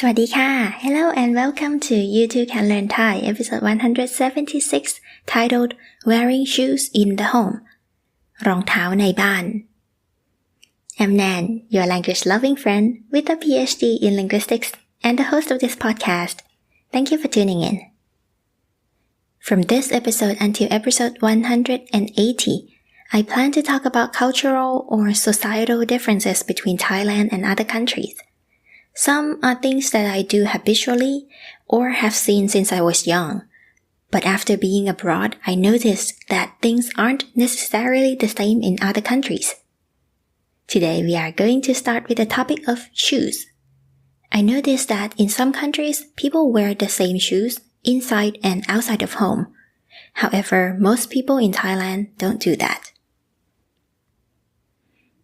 สวัสดีค่ะ Hello and welcome to You Too Can Learn Thai episode 176 titled Wearing Shoes in the Home รองเท้าในบ้าน I'm Nan, your language loving friend with a PhD in linguistics and the host of this podcast. Thank you for tuning in. From this episode until episode 180, I plan to talk about cultural or societal differences between Thailand and other countries. some are things that I do habitually or have seen since I was young. But after being abroad, I noticed that things aren't necessarily the same in other countries. Today we are going to start with the topic of shoes. I noticed that in some countries, people wear the same shoes inside and outside of home. However, most people in Thailand don't do that.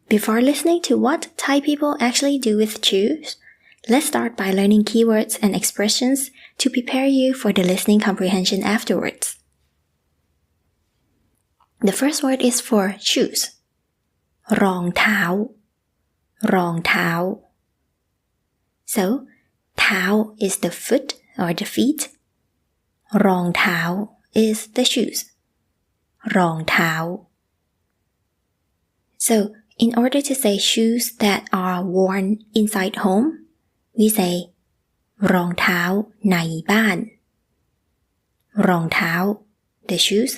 Before listening to what Thai people actually do with shoes, let's start by learning keywords and expressions to prepare you for the listening comprehension afterwards. The first word is for shoes รองเท้ารองเท้า so เท้า is the foot or the feet รองเท้า is the shoes รองเท้า so in order to say shoes that are worn inside home we say รองเท้าในบ้าน รองเท้า the shoes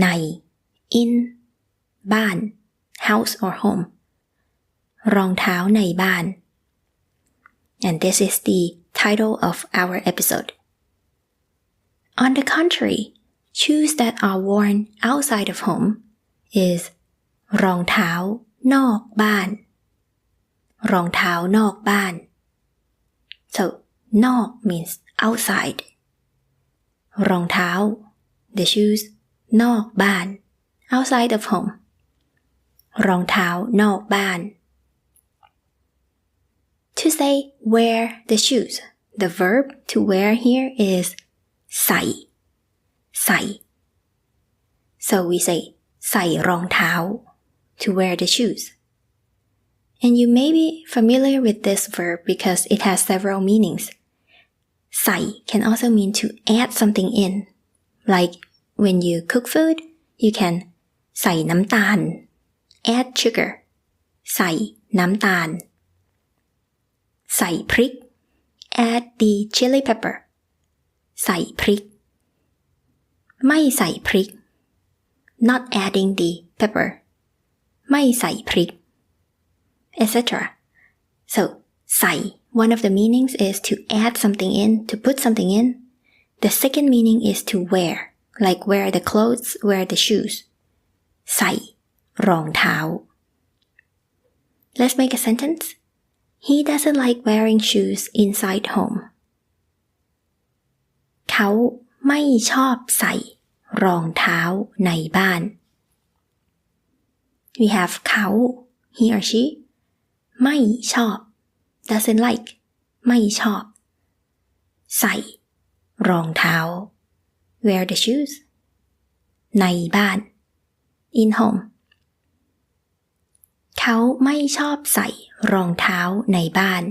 ใน in บ้าน house or home รองเท้าในบ้าน and this is the title of our episode on the contrary shoes that are worn outside of home is รองเท้านอกบ้าน รองเท้านอกบ้าน so นอก means outside รองเท้า the shoes นอกบ้าน outside of home รองเท้านอกบ้าน to say wear the shoes the verb to wear here is ใส่ใส่ so we say ใส่รองเท้า to wear the shoes And you may be familiar with this verb because it has several meanings. Sai can also mean to add something in. Like when you cook food, you can sai nam add sugar. Sai nam. Sai prik, add the chili pepper. Sai prik. Mai sai prik, not adding the pepper. Mai sai prik etc. so ใส่ one of the meanings is to add something in to put something in the second meaning is to wear like wear the clothes wear the shoes ใส่รองเท้า let's make a sentence he doesn't like wearing shoes inside home เขาไม่ชอบใส่รองเท้าในบ้าน we have เขา he or she ไม่ชอบ doesn't like ไม่ชอบ ใส่ รองเท้า wear the shoes ในบ้าน in home เขาไม่ชอบใส่รองเท้าในบ้าน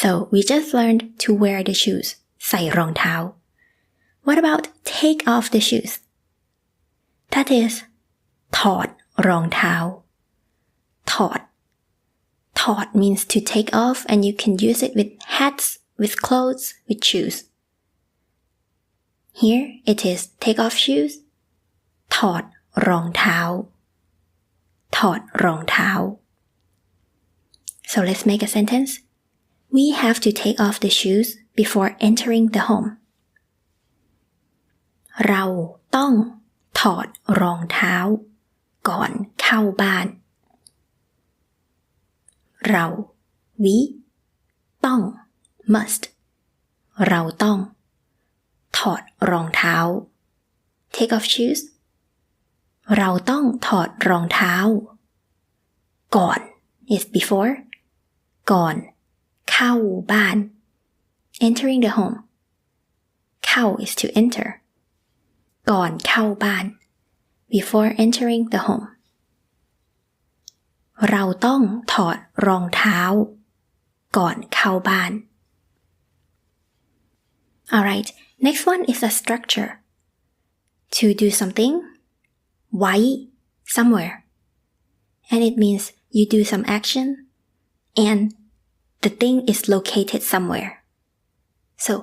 so we just learned to wear the shoes ใส่รองเท้า what about take off the shoes that is ถอดรองเท้า ถอด ถอด means to take off and you can use it with hats with clothes with shoes here it is take off shoes ถอดรองเท้า ถอดรองเท้า so let's make a sentence we have to take off the shoes before entering the home เราต้องถอดรองเท้า ก่อนเข้าบ้าน เรา we ต้อง must เราต้อง ถอดรองเท้า take off shoes เราต้องถอดรองเท้า ก่อน is before ก่อน เข้าบ้าน entering the home เข้า is to enter ก่อนเข้าบ้าน before entering the home เราต้องถอดรองเท้า ก่อนเข้าบ้าน alright next one is a structure to do something ไว้ somewhere and it means you do some action and the thing is located somewhere so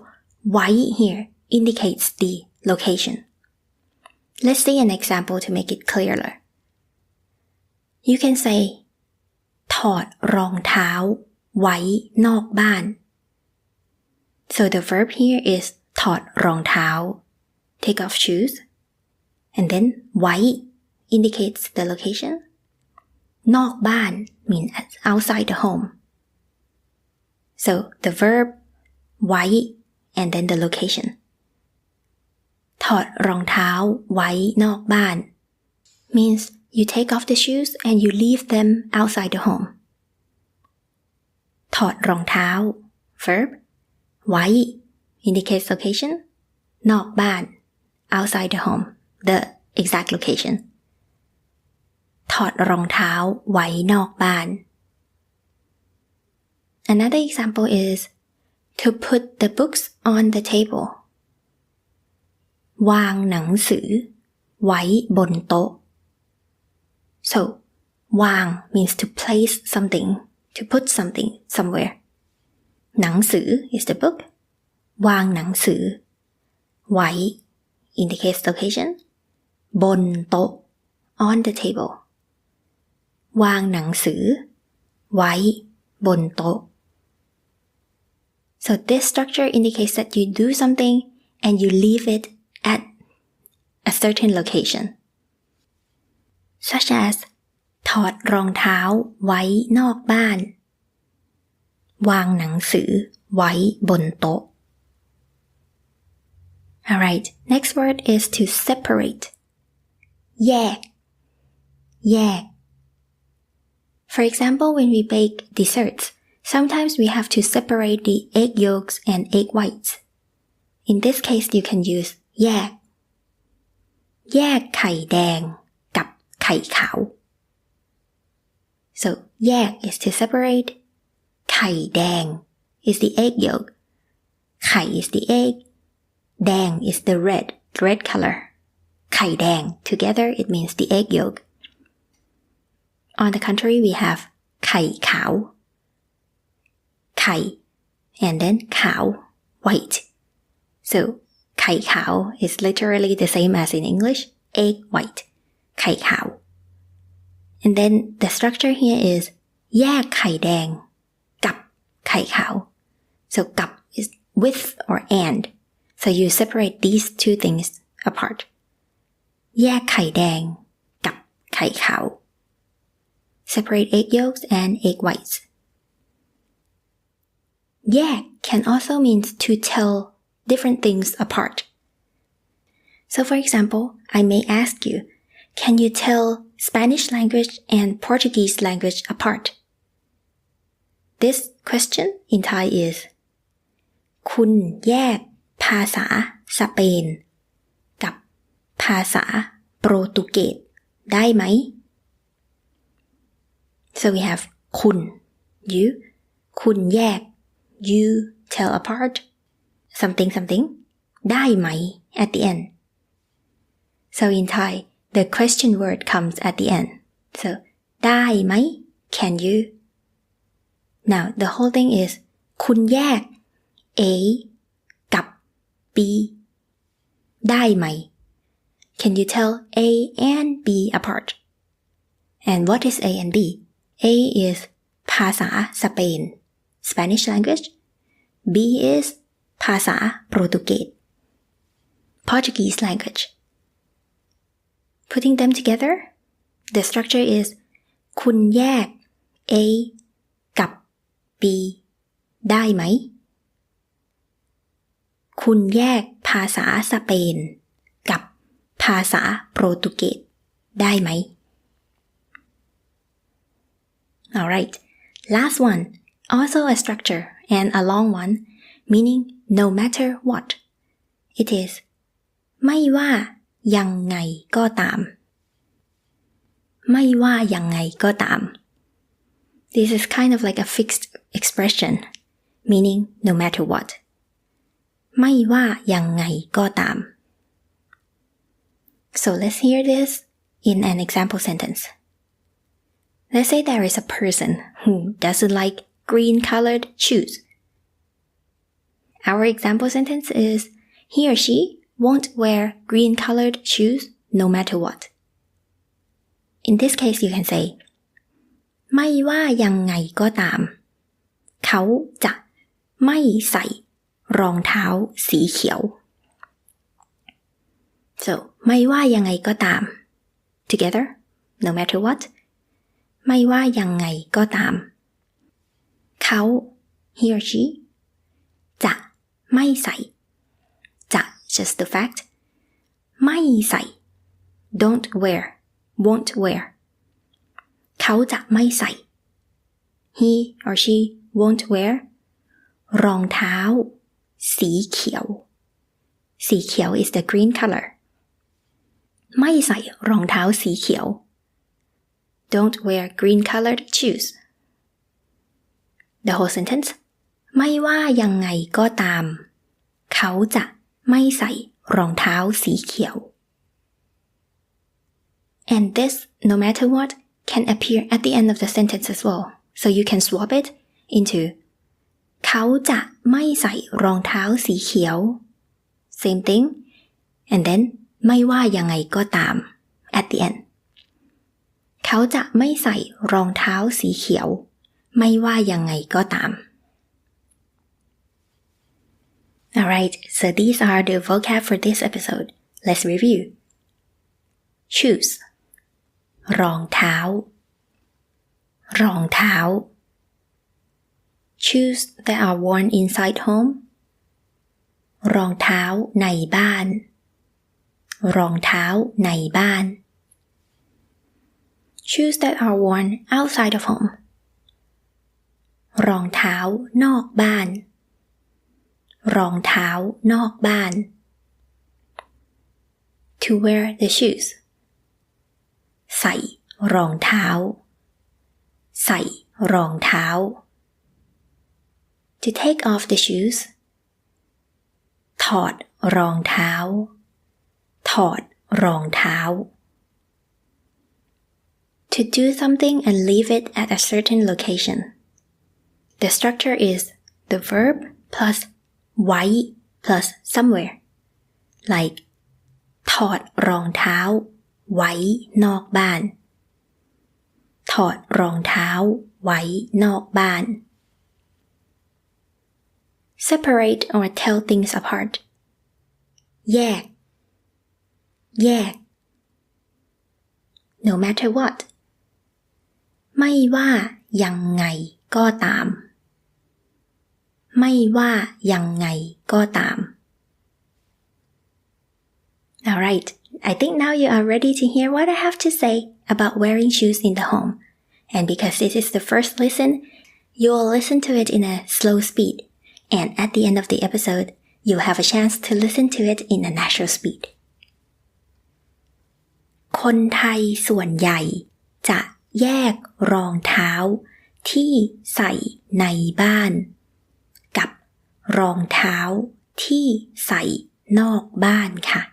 ไว้ here indicates the location let's see an example to make it clearer you can say ถอดรองเท้า ไว้นอกบ้าน so the verb here is ถอดรองเท้า take off shoes and then ไว้ indicates the location นอกบ้าน means outside the home so the verb ไว้ and then the location ถอดรองเท้า ไว้นอกบ้าน means you take off the shoes and you leave them outside the home ถอดรองเท้า verb ไว้ indicates location นอกบ้าน outside the home the exact location ถอดรองเท้า ไว้นอกบ้าน Another example is to put the books on the table วางหนังสือ ไว้บนโต๊ะ so วาง means to place something to put something somewhere หนังสือ is the book วางหนังสือ ไว้ indicates location บนโต๊ะ on the table วางหนังสือ ไว้ บนโต๊ะ so this structure indicates that you do something and you leave it at a certain location such as ถอดรองเท้า ไว้นอกบ้าน วางหนังสือ ไว้บนโต๊ะ Alright next word is to separate แยก แยก For example when we bake desserts sometimes we have to separate the egg yolks and egg whites in this case you can use แยก แยกไข่แดง กับ ไข่ขาว so แยก is to separate ไข่แดง is the egg yolk ไข่ is the egg แดง is the red red color ไข่แดง together it means the egg yolk on the contrary we have ไข่ขาว ไข่ and then ขาว white so ไข่ขาว is literally the same as in English egg white ไข่ขาว and then the structure here is แยกไข่แดง กับไข่ขาว so กับ is with or and so you separate these two things apart แยกไข่แดง กับไข่ขาว separate egg yolks and egg whites แยก can also mean to tell different things apart so for example I may ask you can you tell Spanish language and Portuguese language apart this question in Thai is คุณแยก ภาษา สเปน กับ ภาษา โปรตุเกส ได้ไหม so we have คุณ you คุณแยก you tell apart something something ได้ไหม at the end so in Thai the question word comes at the end so ได้ไหม can you now the whole thing is คุณแยก A กับ B ได้ไหม Can you tell A and B apart and what is A and B A is ภาษาสเปน Spanish language B is ภาษาโปรตุเกส Portuguese language putting them together the structure is คุณแยก A กับ B ได้ไหม คุณแยกภาษาสเปน กับภาษาโปรตุเกสได้ไหม Alright last one also a structure and a long one meaning no matter what it is ไม่ว่า ยังไงก็ตาม ไม่ว่ายังไงก็ตาม This is kind of like a fixed expression meaning no matter what ไม่ว่ายังไงก็ตาม so let's hear this in an example sentence let's say there is a person who doesn't like green colored shoes our example sentence is he or she won't wear green colored shoes no matter what in this case you can say ไม่ว่ายังไงก็ตาม เขาจะไม่ใส่รองเท้าสีเขียว so ไม่ว่ายังไงก็ตาม together no matter what ไม่ว่ายังไงก็ตาม เขา he or she จะไม่ใส่ just the fact ไม่ใส่ don't wear won't wear เขาจะไม่ใส่ he or she won't wear รองเท้า สีเขียว สีเขียว is the green color ไม่ใส่รองเท้าสีเขียว don't wear green colored shoes the whole sentence ไม่ว่ายังไงก็ตาม เขาจะ ไม่ใส่รองเท้าสีเขียว and this no matter what can appear at the end of the sentence as well so you can swap it into เขาจะไม่ใส่รองเท้าสีเขียว same thing and then ไม่ว่ายังไงก็ตาม at the end เขาจะไม่ใส่รองเท้าสีเขียว ไม่ว่ายังไงก็ตาม Alright, so these are the vocab for this episode. Let's review. Shoes รองเท้า รองเท้า shoes that are worn inside home รองเท้าในบ้าน รองเท้าในบ้าน shoes that are worn outside of home รองเท้านอกบ้าน รองเท้านอกบ้าน to wear the shoes ใส่รองเท้า ใส่รองเท้า to take off the shoes ถอดรองเท้า ถอดรองเท้า to do something and leave it at a certain location the structure is the verb plus ไว้ plus somewhere like ถอดรองเท้า ไว้นอกบ้าน ถอดรองเท้า ไว้นอกบ้าน separate or tell things apart แยก แยก no matter what ไม่ว่ายังไงก็ตาม ไม่ว่ายังไงก็ตาม Alright, I think now you are ready to hear what I have to say about wearing shoes in the home. And because this is the first listen, you will listen to it in a slow speed. And at the end of the episode, you'll have a chance to listen to it in a natural speed. คนไทยส่วนใหญ่ จะแยกรองเท้า ที่ใส่ในบ้าน รองเท้าที่ใส่นอกบ้านค่ะ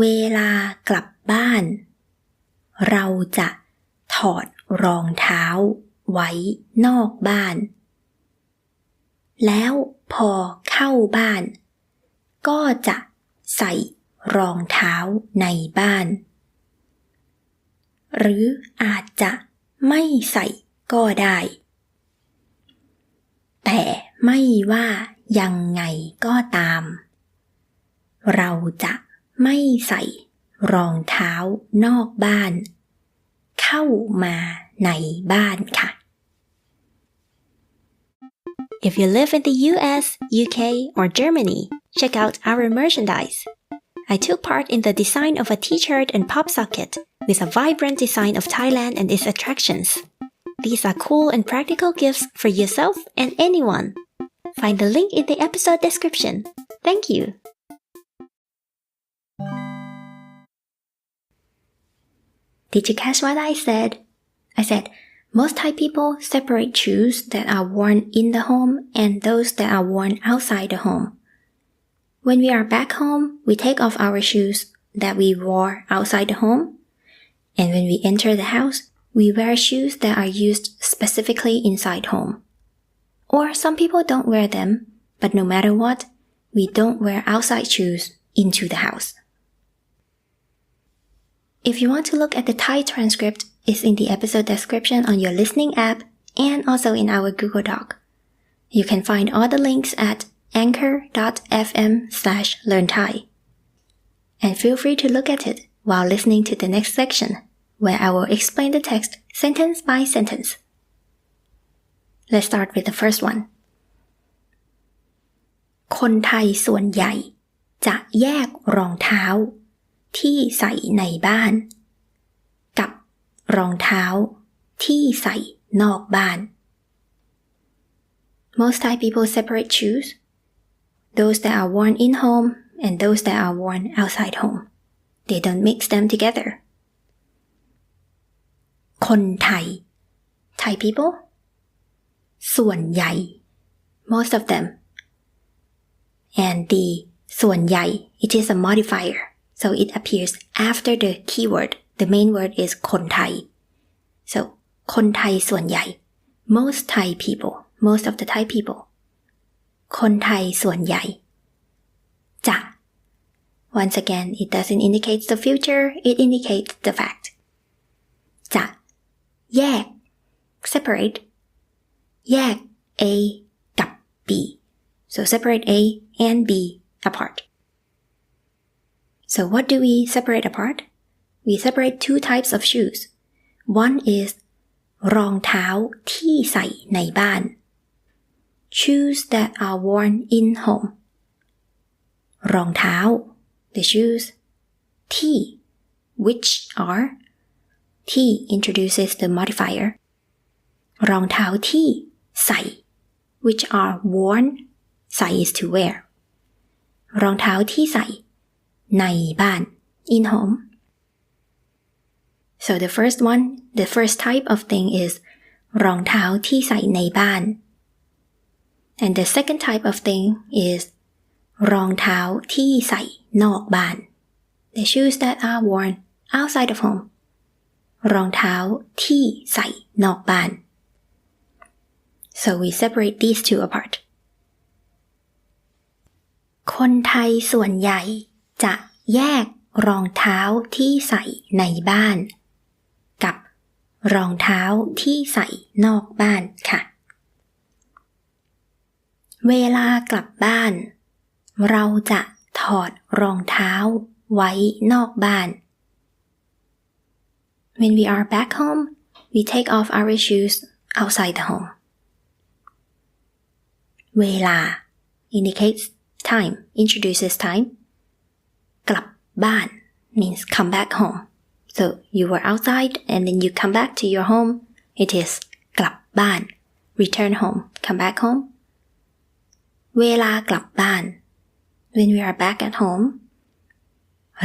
เวลากลับบ้าน เราจะถอดรองเท้าไว้นอกบ้าน แล้วพอเข้าบ้าน ก็จะใส่รองเท้าในบ้าน หรืออาจจะไม่ใส่ก็ได้ แต่ ไม่ว่ายังไงก็ตาม เราจะไม่ใส่รองเท้านอกบ้าน เข้ามาในบ้านค่ะ If you live in the US, UK, or Germany, check out our merchandise. I took part in the design of a t-shirt and pop socket with a vibrant design of Thailand and its attractions. These are cool and practical gifts for yourself and anyone. Find the link in the episode description. Thank you. Did you catch what I said? I said Most Thai people separate shoes that are worn in the home and those that are worn outside the home. When we are back home, we take off our shoes that we wore outside the home. And when we enter the house, we wear shoes that are used specifically inside home. Or some people don't wear them, but no matter what, we don't wear outside shoes into the house. If you want to look at the Thai transcript, it's in the episode description on your listening app and also in our Google Doc. You can find all the links at anchor.fm slash learn Thai. And feel free to look at it while listening to the next section, where I will explain the text sentence by sentence. Let's start with the first one. คนไทยส่วนใหญ่ จะแยกรองเท้า ที่ใส่ในบ้าน กับรองเท้า ที่ใส่นอกบ้าน Most Thai people separate shoes, those that are worn in home and those that are worn outside home. They don't mix them together. คนไทย Thai people ส่วนใหญ่ most of them and the ส่วนใหญ่ it is a modifier so it appears after the keyword the main word is คนไทย so คนไทยส่วนใหญ่ most Thai people most of the Thai people คนไทยส่วนใหญ่ จะ once again it doesn't indicate the future it indicates the fact จะแยก separate แยก A กับ B so separate A and B apart so what do we separate apart we separate two types of shoes one is รองเท้าที่ใส่ในบ้าน shoes that are worn in home รองเท้า the shoes ที่ which are T introduces the modifier รองเท้าที่ ใส่ which are worn ใส่ is to wear รองเท้าที่ใส่ ในบ้าน in home so the first one the first type of thing is รองเท้าที่ใส่ในบ้าน and the second type of thing is รองเท้าที่ใส่นอกบ้าน the shoes that are worn outside of home รองเท้าที่ใส่นอกบ้าน so we separate these two apart คนไทยส่วนใหญ่จะแยกรองเท้าที่ใส่ในบ้าน กับรองเท้าที่ใส่นอกบ้านค่ะ เวลากลับบ้าน เราจะถอดรองเท้าไว้นอกบ้าน When we are back home, we take off our shoes outside the home. เวลา indicates time, introduces time. กลับบ้าน means come back home. So you were outside and then you come back to your home. It is กลับบ้าน return home, come back home. เวลากลับบ้าน when we are back at home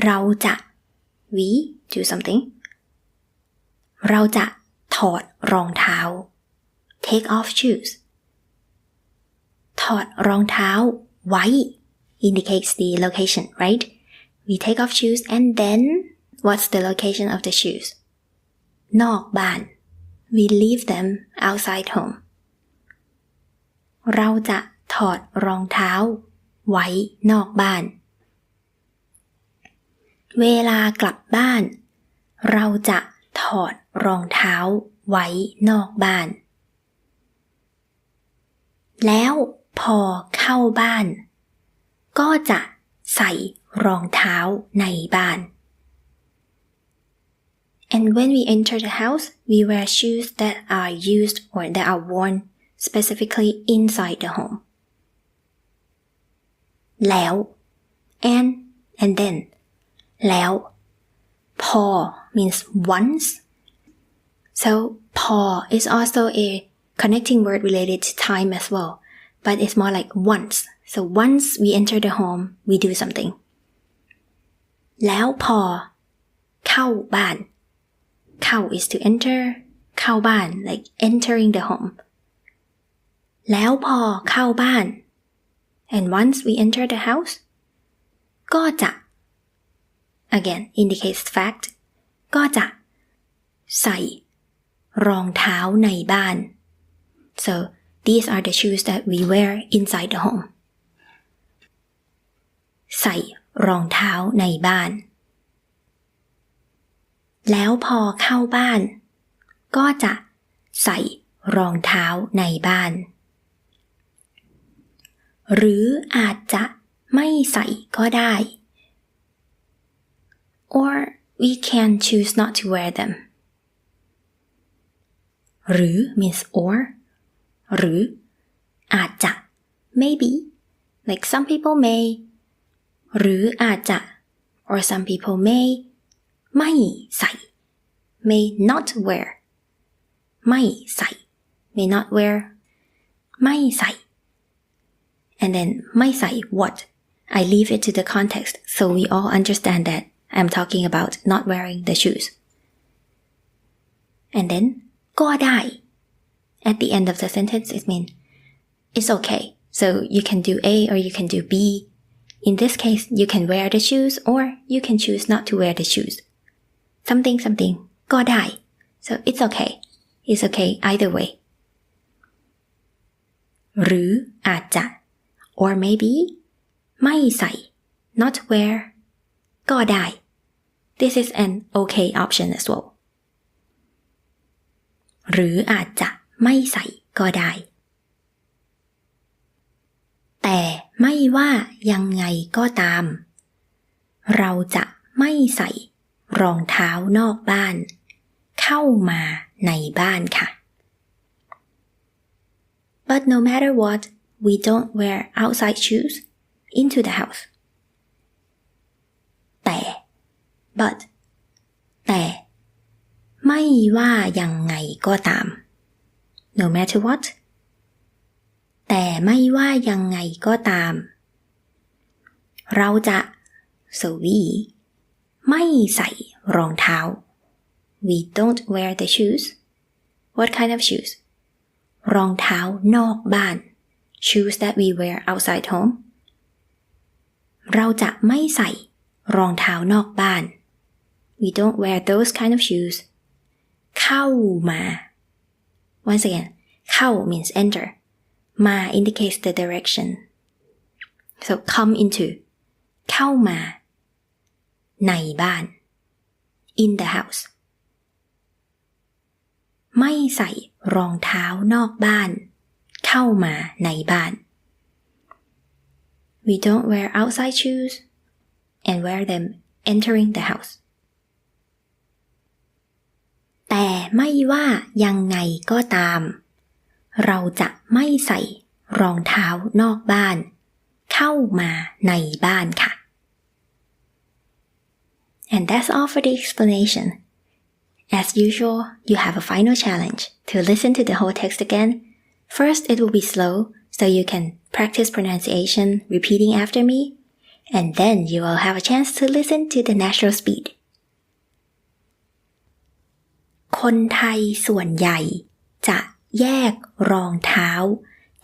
เราจะ we do something เราจะถอดรองเท้า take off shoes ถอดรองเท้าไว้ indicates the location right we take off shoes and then what's the location of the shoes นอกบ้าน we leave them outside home เราจะถอดรองเท้า ไว้นอกบ้าน เวลากลับบ้าน เราจะถอดรองเท้า ไว้นอกบ้าน แล้ว พอเข้าบ้าน ก็จะใส่รองเท้าในบ้าน And when we enter the house, we wear shoes that are used or that are worn specifically inside the home. แล้ว and and then แล้ว พอ means once so พอ is also a connecting word related to time as well but it's more like once so once we enter the home we do something แล้วพอ เข้าบ้าน เข้า is to enter เข้าบ้าน like entering the home แล้วพอเข้าบ้าน and once we enter the house ก็จะ again indicates fact ก็จะ ใส่รองเท้าในบ้าน so these are the shoes that we wear inside the home ใส่รองเท้าในบ้าน แล้วพอเข้าบ้าน ก็จะใส่รองเท้าในบ้าน หรืออาจจะไม่ใส่ก็ได้ or we can choose not to wear them หรือ means or หรืออาจจะ maybe like some people may หรืออาจจะ or some people may ไม่ใส่ may not wear ไม่ใส่ may not wear ไม่ใส่ and then ไม่ใส่ what I leave it to the context so we all understand that I'm talking about not wearing the shoes and then ก็ได้ at the end of the sentence it means it's okay so you can do A or you can do B in this case you can wear the shoes or you can choose not to wear the shoes something something ก็ได้ so it's okay it's okay either way หรืออาจจะ or maybe ไม่ใส่ not wear ก็ได้ this is an okay option as well หรืออาจจะ ไม่ใส่ก็ได้ แต่ไม่ว่ายังไงก็ตาม เราจะไม่ใส่รองเท้านอกบ้าน เข้ามาในบ้านค่ะ But no matter what we don't wear outside shoes into the house แต่ but แต่ ไม่ว่ายังไงก็ตาม no matter what แต่ไม่ว่ายังไงก็ตาม เราจะ so we ไม่ใส่รองเท้า we don't wear the shoes what kind of shoes รองเท้านอกบ้าน shoes that we wear outside home เราจะไม่ใส่รองเท้านอกบ้าน we don't wear those kind of shoes เข้ามา once again เข้า means enter มา indicates the direction so come into เข้ามา ในบ้าน in the house ไม่ใส่รองเท้านอกบ้าน เข้ามาในบ้าน we don't wear outside shoes and wear them entering the house แต่ไม่ว่ายังไงก็ตาม เราจะไม่ใส่รองเท้านอกบ้าน เข้ามาในบ้านค่ะ and that's all for the explanation as usual you have a final challenge to listen to the whole text again first it will be slow so you can practice pronunciation repeating after me and then you will have a chance to listen to the natural speed คนไทยส่วนใหญ่ จะแยกรองเท้า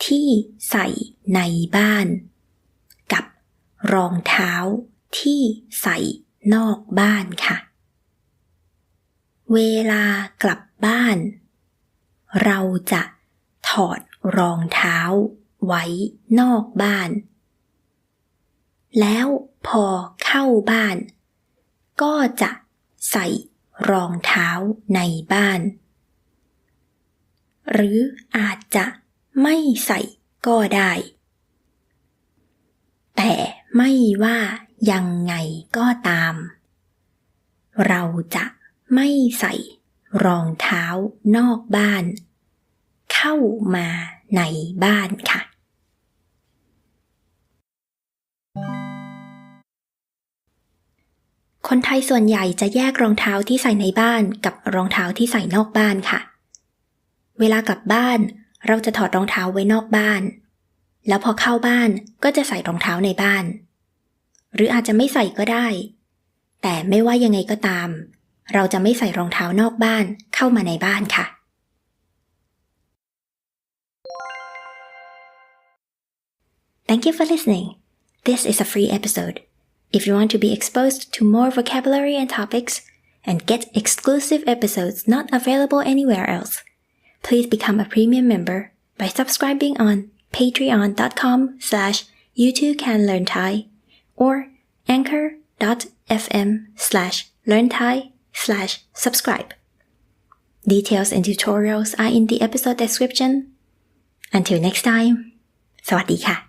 ที่ใส่ในบ้าน กับรองเท้าที่ใส่นอกบ้านค่ะ เวลากลับบ้าน เราจะถอดรองเท้าไว้นอกบ้าน แล้วพอเข้าบ้าน ก็จะใส่ รองเท้าในบ้าน หรืออาจจะไม่ใส่ก็ได้ แต่ไม่ว่ายังไงก็ตาม เราจะไม่ใส่รองเท้านอกบ้าน เข้ามาในบ้านค่ะ คนไทยส่วนใหญ่จะแยกรองเท้าที่ใส่ในบ้านกับรองเท้าที่ใส่นอกบ้านค่ะ เวลากลับบ้าน เราจะถอดรองเท้าไว้นอกบ้าน แล้วพอเข้าบ้านก็จะใส่รองเท้าในบ้าน หรืออาจจะไม่ใส่ก็ได้ แต่ไม่ว่ายังไงก็ตาม เราจะไม่ใส่รองเท้านอกบ้านเข้ามาในบ้านค่ะ Thank you for listening. This is a free episode. If you want to be exposed to more vocabulary and topics and get exclusive episodes not available anywhere else, please become a premium member by subscribing on patreon.com slash you can learn Thai or anchor.fm slash learn Thai slash subscribe. Details and tutorials are in the episode description. Until next time, สวัสดีค่ะ